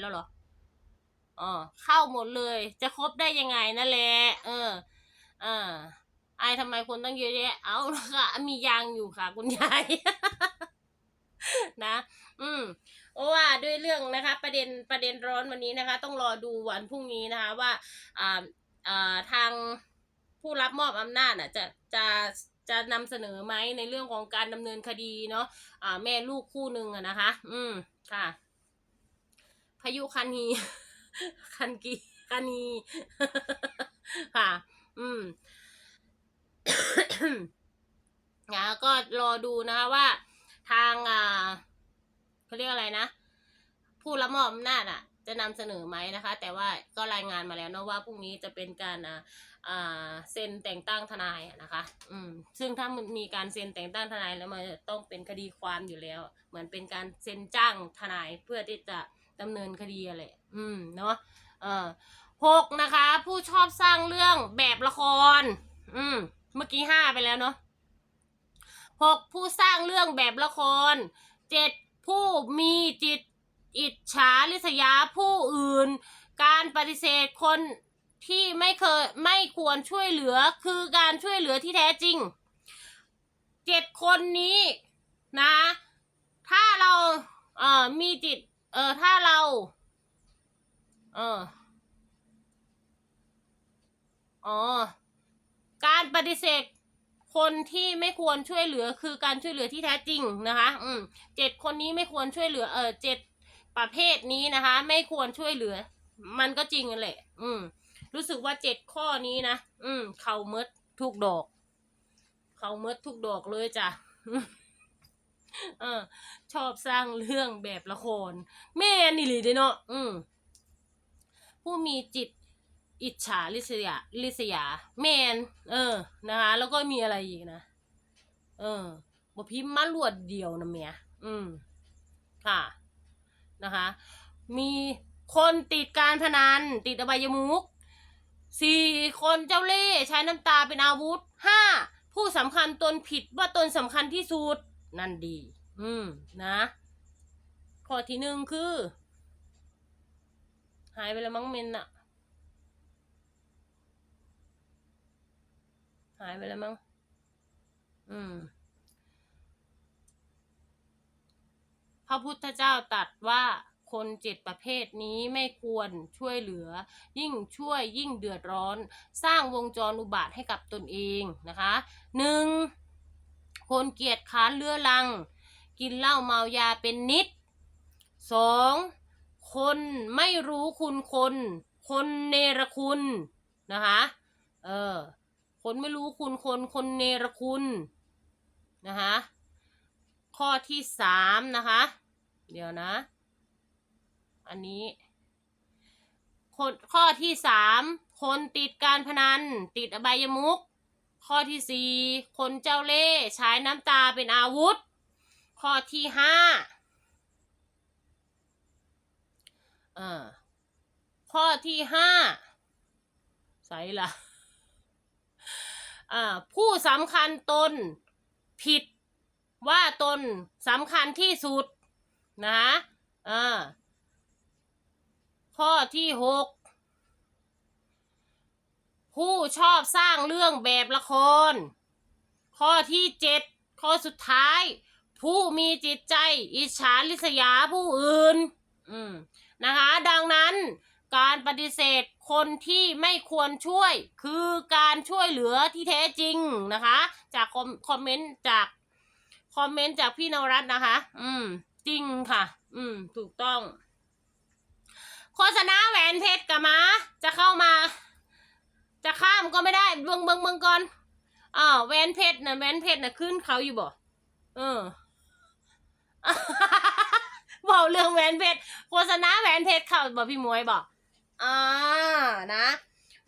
แล้วเหรออ๋อเข้าหมดเลย จะครบได้ยังไงนั่นแหละ เออ อ่าไอายทำไมคนตั้งเยอะแยะ เอาละค่ะ มียางอยู่ค่ะ คุณยาย นะ อืมเพราะว่าด้วยเรื่องนะคะ ประเด็นประเด็นร้อนวันนี้นะคะ ต้องรอดูวันพรุ่งนี้นะคะ ว่า อ่า อ่า ทางผู้รับมอบอำนาจอะ จะจะจะนำเสนอไหมในเรื่องของการดำเนินคดีเนาะ อ่า แม่ลูกคู่หนึ่งอะนะคะ อืม ค่ะ พายุคันฮีคันกีคันฮีค่ะ อืมนะก็รอดูนะคะว่า ทางอ่าเขาเรียกอะไรนะผู้รับมอบอำนาจอะ จะนำเสนอไหมนะคะ แต่ว่าก็รายงานมาแล้วเนะว่าพรุ่งนี้จะเป็นการอ่าเซ็นแต่งตั้งทนายนะคะ อืม ซึ่งถ้ามันมีการเซ็นแต่งตั้งทนายแล้วมันต้องเป็นคดีความอยู่แล้ว เหมือนเป็นการเซ็นจ้างทนายเพื่อที่จะ ดำเนินคดีอะไรอืมเนาะเออหกนะคะ ผู้ชอบสร้างเรื่องแบบละคร อืม เมื่อกี้ห้าไปแล้วเนาะหกผู้สร้างเรื่องแบบละครเจ็ดผู้มีจิตอิจฉาริษยาผู้อื่น การปฏิเสธคนที่ไม่เคยไม่ควรช่วยเหลือคือการช่วยเหลือที่แท้จริงเจ็ดคนนี้นะ ถ้าเราเอ่อมีจิต เออ ถ้าเรา เออ อ๋อ การปฏิเสธคนที่ไม่ควรช่วยเหลือคือการช่วยเหลือที่แท้จริงนะคะ อืมเจ็ดคนนี้ไม่ควรช่วยเหลือ เออเจ็ดประเภทนี้นะคะ ไม่ควรช่วยเหลือ มันก็จริงแหละ อืม รู้สึกว่าเจ็ดข้อนี้นะ อืม เขาเมดทุกดอก เขาเมดทุกดอกเลยจ้ะ เออ ชอบสร้างเรื่องแบบละคร แม่นี่เลยเด้เนาะอืมผู้มีจิตอิจฉาริษยาริษยา แมน เออ นะคะ แล้วก็มีอะไรอีกนะ เออบพิมพ์มารวดเดียวนะเมียอืม ค่ะ นะคะ มีคนติดการพนัน ติดอบายมุกสี่คนเจ้าเล่ห์ใช้น้ำตาเป็นอาวุธห้าผู้สำคัญตนผิดว่าตนสำคัญที่สุด นั่นดี อืม นะ ข้อที่หนึ่งคือ หายไปแล้วมั้งเมนอะหายไปแล้วมั้ง อืม พระพุทธเจ้าตรัสว่าคนเจ็ดประเภทนี้ไม่ควรช่วยเหลือ ยิ่งช่วยยิ่งเดือดร้อน สร้างวงจรอุบาทให้กับตนเองนะคะหนึ่ง คนเกียจค้านเลือรัง กินเหล้าเมายาเป็นนิดสองคนไม่รู้คุณคน คนเนรคุณนะคะ เออ คนไม่รู้คุณคน คนเนรคุณนะคะ ข้อที่สามนะคะ เดี๋ยวนะ อันนี้คนข้อที่สามคนติดการพนัน ติดอบายมุก ข้อที่สี่คนเจ้าเล่ห์ใช้น้ำตาเป็นอาวุธ ข้อที่ห้าข้อที่ห้าใส่ละอ่าผู้สำคัญตนผิดว่าตนสำคัญที่สุด นะอ่าข้อที่หก ผู้ชอบสร้างเรื่องแบบละคร ข้อที่เจ็ดข้อสุดท้าย ผู้มีจิตใจ อิจฉาริษยาผู้อื่น อืมนะคะ ดังนั้นการปฏิเสธคนที่ไม่ควรช่วย คือการช่วยเหลือที่แท้จริงนะคะ จากคอมคอมเมนต์จากคอมเมนต์จากพี่นวรัตน์นะคะ อืม จริงค่ะ อืม ถูกต้อง โฆษณาแหวนเพชรกับมา จะเข้ามา จะข้ามก็ไม่ได้เบิงเบิงเบิงก่อนอ้าวแหวนเพชรนะแหวนเพชรนะขึ้นเขาอยู่บ่เออบอกเรื่องแหวนเพชรโฆษณาแหวนเพชรเข้าบ่พี่มวยบอกอ่านะ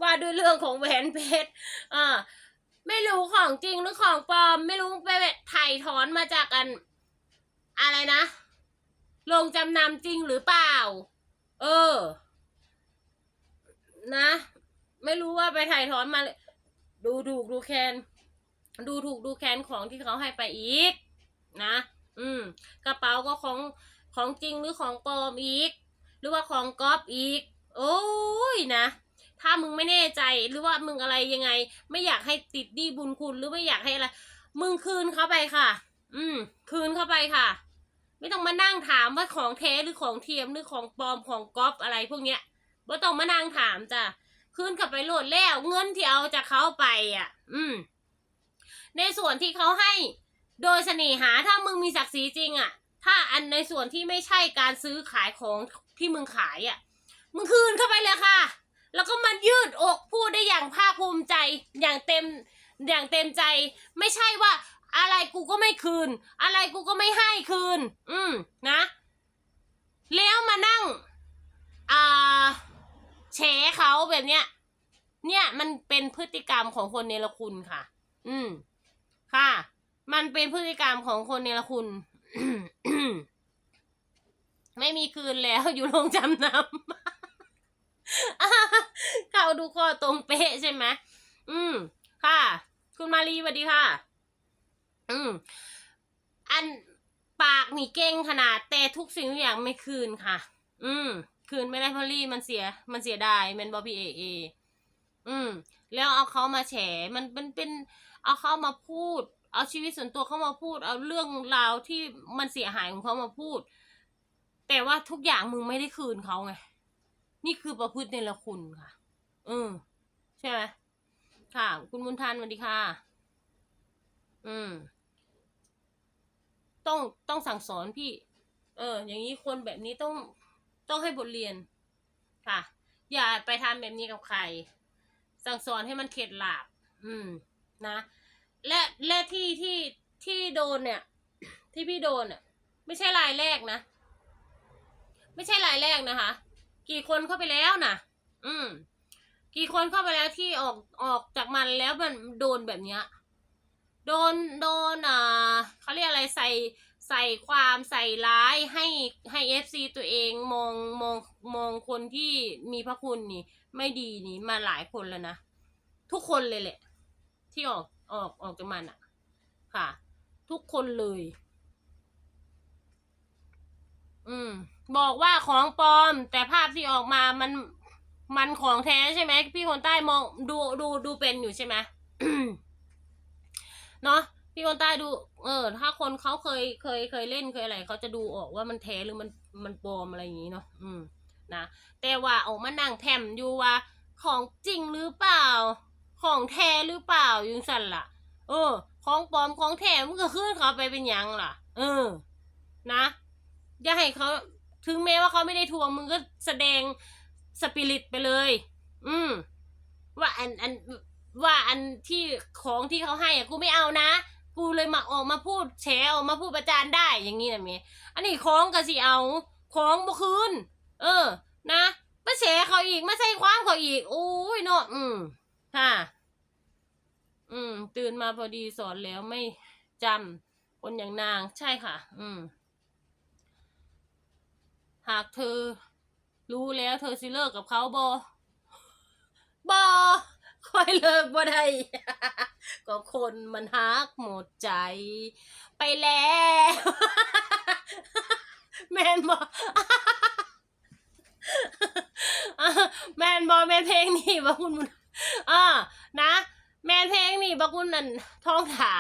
ว่าด้วยเรื่องของแหวนเพชรอ่าไม่รู้ของจริงหรือของปลอม ไม่รู้ไปถ่ายถอนมาจากอัน อะไรนะ ลงจำนำจริงหรือเปล่า เออ นะ ไม่รู้ว่าไปถ่ายถอนมา ดูถูกดูแคนดูถูกดูแคนของที่เขาให้ไปอีก นะ อืม กระเป๋าก็ของของจริงหรือของปลอมอีก หรือว่าของก๊อปอีก โอ้ยนะถ้ามึงไม่แน่ใจหรือว่ามึงอะไรยังไง ไม่อยากให้ติดหนี้บุญคุณหรือไม่อยากให้อะไรมึงคืนเข้าไปค่ะ อืม คืนเข้าไปค่ะ ไม่ต้องมานั่งถามว่าของแท้หรือของเทียมหรือของปลอมของก๊อปอะไรพวกเนี้ยไม่ต้องมานั่งถามจ้ะ คืนกลับไปโหลดแล้วเงินที่เอาจากเขาไปอะ อืม ในส่วนที่เขาให้โดยเสน่หาถ้ามึงมีศักดิ์ศรีจริงอะ ถ้าอันในส่วนที่ไม่ใช่การซื้อขายของที่มึงขายอะ มึงคืนเข้าไปเลยค่ะ แล้วก็มันยืดอกพูดได้อย่างภาคภูมิใจอย่างเต็มอย่างเต็มใจ ไม่ใช่ว่า อะไรกูก็ไม่คืน อะไรกูก็ไม่ให้คืน อืมนะ แล้วมานั่ง อ่า แฉเขาแบบเนี้ย เนี่ยมันเป็นพฤติกรรมของคนเนรคุณค่ะ อืม ค่ะ มันเป็นพฤติกรรมของคนเนรคุณ ไม่มีคืนแล้วอยู่โรงจำนำเขาดูข้อตรงเป๊ะใช่ไหมอืม ค่ะ คุณมารีสวัสดีค่ะ อืม อันปากนี่เก่งขนาด แต่ทุกสิ่งทุกอย่างไม่คืนค่ะ อืม คืนไม่ได้เพราะรี่มันเสีย มันเสียดายแมนบอพีเอเออืม แล้วเอาเขามาแฉมันเป็นเป็น เอาเขามาพูด เอาชีวิตส่วนตัวเขามาพูด เอาเรื่องราวที่มันเสียหายของเขามาพูด แต่ว่าทุกอย่างมึงไม่ได้คืนเขาไง นี่คือประพฤติเนรคุณค่ะ อืมใช่ไหมค่ะ คุณบุญทันสวัสดีค่ะ อืม ต้องต้องสั่งสอนพี่ เออ อย่างนี้คนแบบนี้ต้อง ต้องให้บทเรียนค่ะ อย่าไปทำแบบนี้กับใคร สั่งสอนให้มันเข็ดหลาบ อืม นะ และและที่ที่ที่โดนเนี่ย ที่พี่โดนเนี่ยไม่ใช่รายแรกนะ ไม่ใช่รายแรกนะคะ กี่คนเข้าไปแล้วนะอืม กี่คนเข้าไปแล้วที่ออกออกจากมันแล้วมันโดนแบบเนี้ย โดนโดนอ่าเขาเรียกอะไรใส่ ใส่ความใส่ร้ายให้ให้เอฟซีตัวเองมองมองมองคนที่มีพระคุณนี่ ไม่ดีนี่มาหลายคนแล้วนะ ทุกคนเลยแหละ ที่ออกออกออกจากมันอะค่ะ ทุกคนเลย อืม บอกว่าของปลอม แต่ภาพที่ออกมามันมันของแท้ใช่ไหมพี่คนใต้มองดูดูดูเป็นอยู่ใช่ไหมเนาะ พี่คนใต้ดู เออ ถ้าคนเขาเคยเคยเคยเล่นเคยอะไรเขาจะดูออกว่ามันแท้หรือมันมันปลอมอะไรอย่างนี้เนาะอืมนะแต่ว่าออกมานั่งแถมอยู่ว่า ของจริงหรือเปล่า ของแท้หรือเปล่าอยังสั่นล่ะ เออ ของปลอมของแท้มันก็ขึ้นเขาไปเป็นยังล่ะ เออ นะอย่าให้เขาถึงแม้ว่าเขาไม่ได้ทวงมึงก็แสดงสปิริตไปเลย อืม ว่าอันอันว่าอันที่ของที่เขาให้อะกูไม่เอานะ กูเลยมาออกมาพูดแฉออกมาพูดประจานได้อย่างนี้นะเมอันนี้ของก็สิเอาของบ่คืนเออ นะมาแฉเขาอีกมาใส่ความเขาอีกโอ้ยเนาะอืมค่ะอืม ตื่นมาพอดีสอนแล้วไม่จำคนอย่างนางใช่ค่ะ อืม หากเธอรู้แล้วเธอสิเลิกกับเขาบอบอ ค่อยเลิกบ่ได้ ก็คนมันฮักหมดใจ ไปแล้วแมนบอแมนบอแมนเพลงนี่บะคุณมุนอ่านะ แมนเพลงนี่บะคุณนั่นท้องถ่า